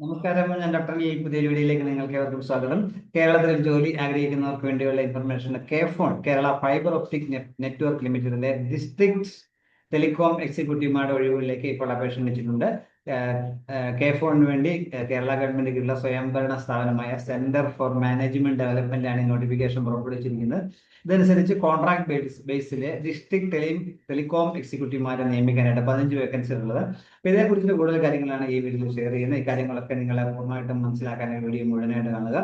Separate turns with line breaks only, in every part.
നമസ്കാരം ഞാൻ ഡോക്ടർ ഈ പുതിയ വീഡിയോയിലേക്ക് നിങ്ങൾക്ക് ഏവർക്കും സ്വാഗതം. കേരളത്തിൽ ജോലി ആഗ്രഹിക്കുന്നവർക്ക് വേണ്ടിയുള്ള information K phone Kerala fibre optic network ലിമിറ്റഡിന്റെ ഡിസ്ട്രിക്ട് ടെലികോം എക്സിക്യൂട്ടീവുമാരുടെ ഒഴിവുകളിലേക്ക് ഇപ്പോൾ അപേക്ഷ ക്ഷണിച്ചിട്ടുണ്ട് കെ ഫോണിന് വേണ്ടി കേരള ഗവൺമെന്റ് കീഴിലുള്ള സ്വയംഭരണ സ്ഥാപനമായ സെന്റർ ഫോർ മാനേജ്മെന്റ് ഡെവലപ്മെന്റ് ആണ് നോട്ടിഫിക്കേഷൻ പുറപ്പെടുവിച്ചിരിക്കുന്നത്. ഇതനുസരിച്ച് കോൺട്രാക്ട് ബേസ് ബേസിൽ ഡിസ്ട്രിക്ട് ടെലി ടെലികോം എക്സിക്യൂട്ടീവുമാരെ നിയമിക്കാനായിട്ട് പതിനഞ്ച് വേക്കൻസി ഉള്ളത്. അപ്പൊ ഇതേക്കുറിച്ച് കൂടുതൽ കാര്യങ്ങളാണ് ഈ വീഡിയോയിൽ ഷെയർ ചെയ്യുന്നത്. ഈ കാര്യങ്ങളൊക്കെ നിങ്ങളെ പൂർണമായിട്ടും മനസ്സിലാക്കാൻ വീഡിയോ മുഴുവനായിട്ട് കാണുക.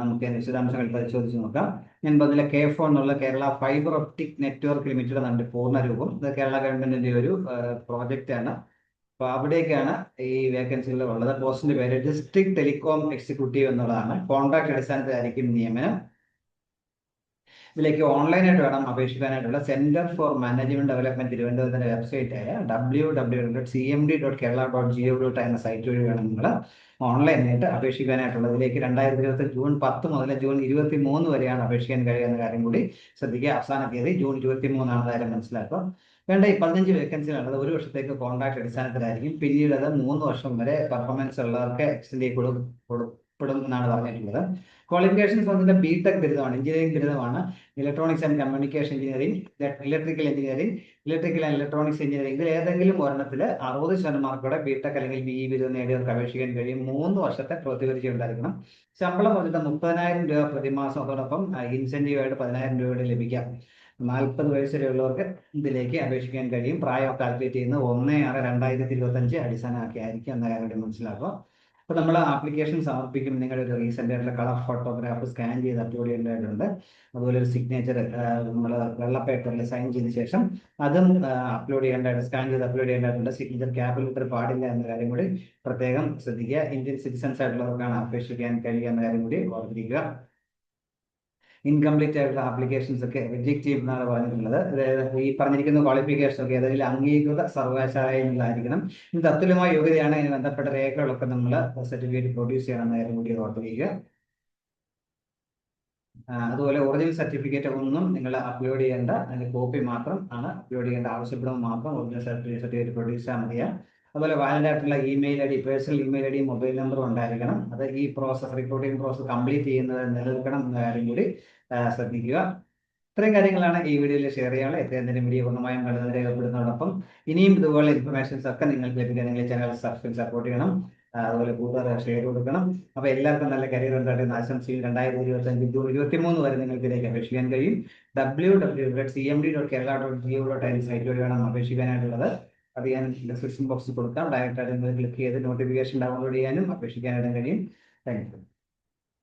നമുക്ക് വിശദാംശങ്ങൾ പരിശോധിച്ച് നോക്കാം. ഞാൻ പറഞ്ഞില്ല കെ ഫോൺ എന്നുള്ള Kerala fibre optic network limited എന്നാണ് പൂർണ രൂപം. ഇത് കേരള ഗവൺമെന്റിന്റെ ഒരു പ്രോജക്റ്റ് ആണ്. അപ്പൊ അവിടേക്കാണ് ഈ വേക്കൻസികൾ ഉള്ളത്. പോസ്റ്റിന്റെ പേര് ഡിസ്ട്രിക്ട് ടെലികോം എക്സിക്യൂട്ടീവ് എന്നുള്ളതാണ്. കോൺട്രാക്ട് അടിസ്ഥാനത്തിലായിരിക്കും നിയമനം. ഇതിലേക്ക് ഓൺലൈനായിട്ട് വേണം അപേക്ഷിക്കാനായിട്ടുള്ള. സെന്റർ ഫോർ മാനേജ്മെന്റ് ഡെവലപ്മെന്റ് തിരുവനന്തപുരത്തിന്റെ വെബ്സൈറ്റ് ആയ W W dot C M D dot Kerala dot G O dot എന്ന സൈറ്റ് വഴി വേണം നിങ്ങൾ ഓൺലൈനായിട്ട് അപേക്ഷിക്കാനായിട്ടുള്ളത് ഇതിലേക്ക് രണ്ടായിരത്തി ഇരുപത്തി ജൂൺ പത്ത് മുതൽ ജൂൺ ഇരുപത്തി മൂന്ന് വരെയാണ് അപേക്ഷിക്കാൻ കഴിയുന്ന കാര്യം കൂടി ശ്രദ്ധിക്കുക. അവസാന തീയതി ജൂൺ ഇരുപത്തി മൂന്നാണ് കാര്യം മനസ്സിലാക്കുക. വേണ്ട ഈ പതിനഞ്ച് വേക്കൻസികളുള്ളത് ഒരു വർഷത്തേക്ക് കോൺട്രാക്ട് അടിസ്ഥാനത്തിലായിരിക്കും. പിന്നീട് അത് മൂന്ന് വർഷം വരെ പെർഫോമൻസ് ഉള്ളവർക്ക് എക്സ്റ്റെൻഡ് ചെയ്യപ്പെടും എന്നാണ് പറഞ്ഞിട്ടുള്ളത്. ക്വാളിഫിക്കേഷൻസ് വന്നിട്ട് ബി ടെക് ബിരുദമാണ്. Engineering ബിരുദമാണ് electronics and communication engineering electrical engineering electrical and electronics engineering ഏതെങ്കിലും ഒരെണ്ണത്തിൽ അറുപത് ശതമാനക്കൂടെ ബി ടെക് അല്ലെങ്കിൽ ബി ഇ ബിരുദം നേടിയവർക്ക് അപേക്ഷിക്കാൻ കഴിയും. മൂന്ന് വർഷത്തെ പ്രതിപരിചയം ഉണ്ടായിരിക്കണം ശമ്പളം വന്നിട്ട് മുപ്പതിനായിരം രൂപ പ്രതിമാസം അതോടൊപ്പം ഇൻസെന്റീവ് ആയിട്ട് പതിനായിരം രൂപയുടെ ലഭിക്കാം. നാൽപ്പത് വയസ്സ് വരെയുള്ളവർക്ക് ഇതിലേക്ക് അപേക്ഷിക്കാൻ കഴിയും. പ്രായം കാൽക്കുലേറ്റ് ചെയ്യുന്നത് ഒന്ന് ആറ് രണ്ടായിരത്തി ഇരുപത്തി അഞ്ച് അടിസ്ഥാനമാക്കി ആയിരിക്കും എന്ന കാര്യം മനസ്സിലാക്കുക. അപ്പോൾ നമ്മൾ ആപ്ലിക്കേഷൻ സമർപ്പിക്കും. നിങ്ങളുടെ ഒരു റീസെന്റ് ആയിട്ടുള്ള കളർ ഫോട്ടോഗ്രാഫ് സ്കാൻ ചെയ്ത് അപ്ലോഡ് ചെയ്യേണ്ടതായിട്ടുണ്ട്. അതുപോലെ ഒരു സിഗ്നേച്ചർ നമ്മൾ വെള്ള പേപ്പറിൽ സൈൻ ചെയ്ത ശേഷം അതും അപ്ലോഡ് ചെയ്യേണ്ടതായിട്ട് സ്കാൻ ചെയ്ത് അപ്ലോഡ് ചെയ്യേണ്ടതായിട്ടുണ്ട്. സിഗ്നേച്ചർ ക്യാപിൽ ലെറ്റർ പാടില്ല എന്ന കാര്യം കൂടി പ്രത്യേകം ശ്രദ്ധിക്കുക. ഇന്ത്യൻ സിറ്റിസൺസ് ആയിട്ടുള്ളവർക്കാണ് അപേക്ഷിക്കാൻ കഴിയുക എന്ന കാര്യം കൂടി ഓർത്തിരിക്കുക ഇൻകംപ്ലീറ്റ് ആയിട്ടുള്ള ആപ്ലിക്കേഷൻസ് ഒക്കെ റിജക്ട് ചെയ്യുമെന്നാണ് പറഞ്ഞിട്ടുള്ളത്. അതായത് ഈ പറഞ്ഞിരിക്കുന്ന ക്വാളിഫിക്കേഷൻ ഒക്കെ ഏതെങ്കിലും അംഗീകൃത സർവകലാശാലയിൽ നിന്നായിരിക്കണം തത്തുല്യമായ യോഗ്യതയാണ്. ഇതിന് ബന്ധപ്പെട്ട രേഖകളൊക്കെ നമ്മൾ സർട്ടിഫിക്കറ്റ് പ്രൊഡ്യൂസ് ചെയ്യണം നേരം കൂടി ഓർത്തിരിക്കുക. അതുപോലെ ഒറിജിനൽ സർട്ടിഫിക്കറ്റ് ഒന്നും നിങ്ങൾ അപ്ലോഡ് ചെയ്യേണ്ട അതിന്റെ കോപ്പി മാത്രം ആണ് അപ്ലോഡ് ചെയ്യേണ്ട ആവശ്യപ്പെടുമ്പോൾ മാത്രം ഒറിജിനൽ സർട്ടിഫിക്കറ്റ് പ്രൊഡ്യൂസ് ചെയ്യാൻ മതിയാണ് അതുപോലെ വാലിഡ് ആയിട്ടുള്ള email I D personal email I D mobile നമ്പറും ഉണ്ടായിരിക്കണം. അത് ഈ പ്രോസസ് റിക്രൂട്ടിംഗ് പ്രോസസ് കംപ്ലീറ്റ് ചെയ്യുന്നത് നിലനിൽക്കണം എന്ന കാര്യം കൂടി ശ്രദ്ധിക്കുക. ഇത്രയും കാര്യങ്ങളാണ് ഈ വീഡിയോയിൽ ഷെയർ ചെയ്യാനുള്ള എത്രയും തന്നെ വീഡിയോ പൂർണമായും കണ്ടത് രേഖപ്പെടുന്നതോടൊപ്പം ഇനിയും ഇതുപോലെ ഇൻഫർമേഷൻസ് ഒക്കെ നിങ്ങൾക്ക് ലഭിക്കാൻ നിങ്ങൾ ചാനൽ സബ്സ്ക്രൈബ് സപ്പോർട്ട് ചെയ്യണം. അതുപോലെ കൂടുതൽ ഷെയർ കൊടുക്കണം. അപ്പൊ എല്ലാവർക്കും നല്ല കരിയർ ഉണ്ടായിട്ട് ആശംസയിൽ രണ്ടായിരത്തി ഇരുപത്തി അഞ്ച് ജൂൺ ഇരുപത്തി മൂന്ന് വരെ നിങ്ങൾക്ക് ഇതിലേക്ക് അപേക്ഷിക്കാൻ കഴിയും. W W dot C M D dot Kerala dot G O dot I site വഴി വേണം അപേക്ഷിക്കാനായിട്ടുള്ളത്. ഞാൻ ഡിസ്ക്രിപ്ഷൻ ബോക്സിൽ കൊടുക്കാം. ഡയറക്റ്റ് ആയിട്ട് ക്ലിക്ക് ചെയ്ത് നോട്ടിഫിക്കേഷൻ ഡൗൺലോഡ് ചെയ്യാനും അപേക്ഷിക്കാനായിട്ടും കഴിയും. Thank you